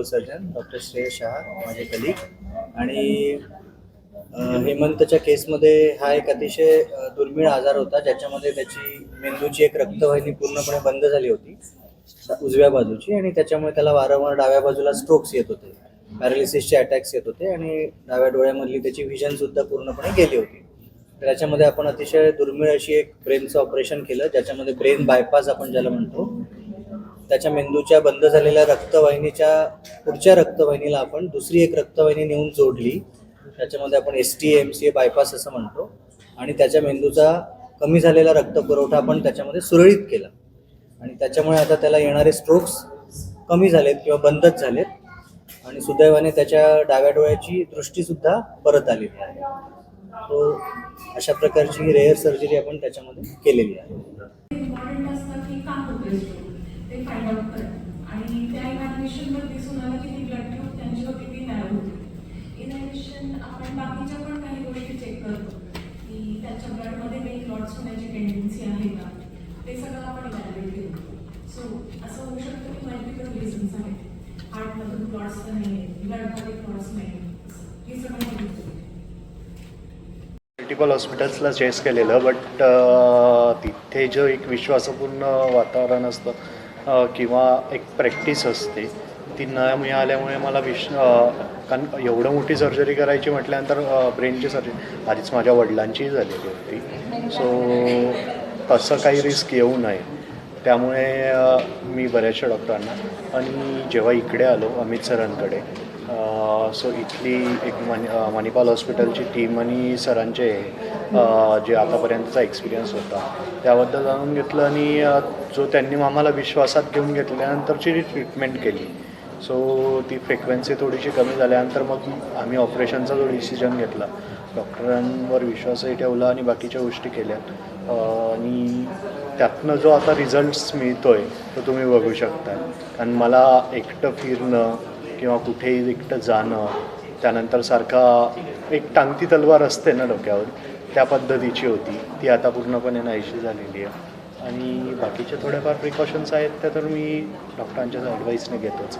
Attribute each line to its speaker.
Speaker 1: Neurosurgeon doctor श्रेय शहा माझे कलिक आणि हेमंतच्या केसमध्ये हा एक अतिशय दुर्मिळ आजार होता ज्याच्यामध्ये त्याची मेंदूची एक रक्तवाहिनी पूर्णपणे बंद झाली होती उजव्या बाजूची. आणि त्याच्यामुळे त्याला वारंवार डाव्या बाजूला स्ट्रोक्स येत होते. पॅरालिसिसचे अटॅक्स येत होते आणि डाव्या डोळ्यामधली त्याची व्हिजन सुद्धा पूर्णपणे गेली होती. तर याच्यामध्ये आपण अतिशय दुर्मिळ अशी एक ब्रेनचं ऑपरेशन केलं ज्याच्यामध्ये ब्रेन बायपास आपण ज्याला म्हणतो त्याच्या मेंदूच्या बंद झालेल्या रक्तवाहिनीच्या पुढच्या रक्तवाहिनीला आपण दुसरी एक रक्तवाहिनी नेऊन जोडली. त्याच्यामध्ये आपण S T M C A bypass असं म्हणतो. आणि त्याच्या मेंदूचा कमी झालेला रक्तपुरवठा आपण त्याच्यामध्ये सुरळीत केला. आणि त्याच्यामुळे आता त्याला येणारे स्ट्रोक्स कमी झालेत किंवा बंदच झालेत. आणि सुदैवाने त्याच्या डाव्या डोळ्याची दृष्टीसुद्धा परत आलेली आहे तो अशा प्रकारची रेअर सर्जरी आपण त्याच्यामध्ये केलेली आहे
Speaker 2: इम्पॉर्टंट असतं की का होते ते फाइंड आउट करणं आणि त्या इव्हॅल्युएशनवर दिसून आलं की ती ब्लड ग्रुप त्यांच्यावर किती ती होते. होती इव्हॅल्युएशन आपण बाकीच्या पण काही गोष्टी चेक करतो. की त्यांच्या ब्लडमध्ये काही क्लॉट्स होण्याची टेंडन्सी आहे का? ते सगळं आपण इव्हॅल्युएट करतो सो असं होऊ शकतं की मल्टिपल रिझन्स आहेत. हार्टमधून क्लॉट्स नाही आहेत ब्लडमध्ये क्लॉट्स नाही हे सगळं बघितलं
Speaker 3: मल्टिपल हॉस्पिटल्सला चेस केलेलं बट तिथे जे एक विश्वासपूर्ण वातावरण असतं किंवा एक प्रॅक्टिस असते ती न मिळाल्यामुळे मला विश कारण एवढं मोठी सर्जरी करायची म्हटल्यानंतर ब्रेनची सर्जरी आधीच माझ्या वडिलांचीही झालेली होती. सो तसं काही रिस्क येऊ नये. त्यामुळे मी बऱ्याचशा डॉक्टरांना आणि जेव्हा इकडे आलो अमित सरांकडे सो इथली एक मनी मणिपाल हॉस्पिटलची टीम आणि सरांचे जे आतापर्यंतचा एक्सपिरियन्स होता त्याबद्दल जाणून घेतलं आणि जो त्यांनी आम्हाला विश्वासात घेऊन घेतल्यानंतरची ट्रीटमेंट केली. सो ती फ्रिक्वेन्सी थोडीशी कमी झाल्यानंतर मग आम्ही ऑपरेशनचा जो डिसिजन घेतला डॉक्टरांवर विश्वासही ठेवला आणि बाकीच्या गोष्टी केल्या. आणि त्यातनं जो आता रिझल्ट्स मिळतो आहे तो तुम्ही बघू शकता. कारण मला एकटं फिरणं किंवा कुठेही एकटं जाणं त्यानंतर सारखा एक टांगती तलवार असते ना डोक्यावर त्या पद्धतीची होती. ती आता पूर्णपणे नाहीशी झालेली आहे. आणि बाकीच्या थोड्याफार प्रिकॉशन्स आहेत त्या तर मी डॉक्टरांच्या ॲडवाईसने घेतोच.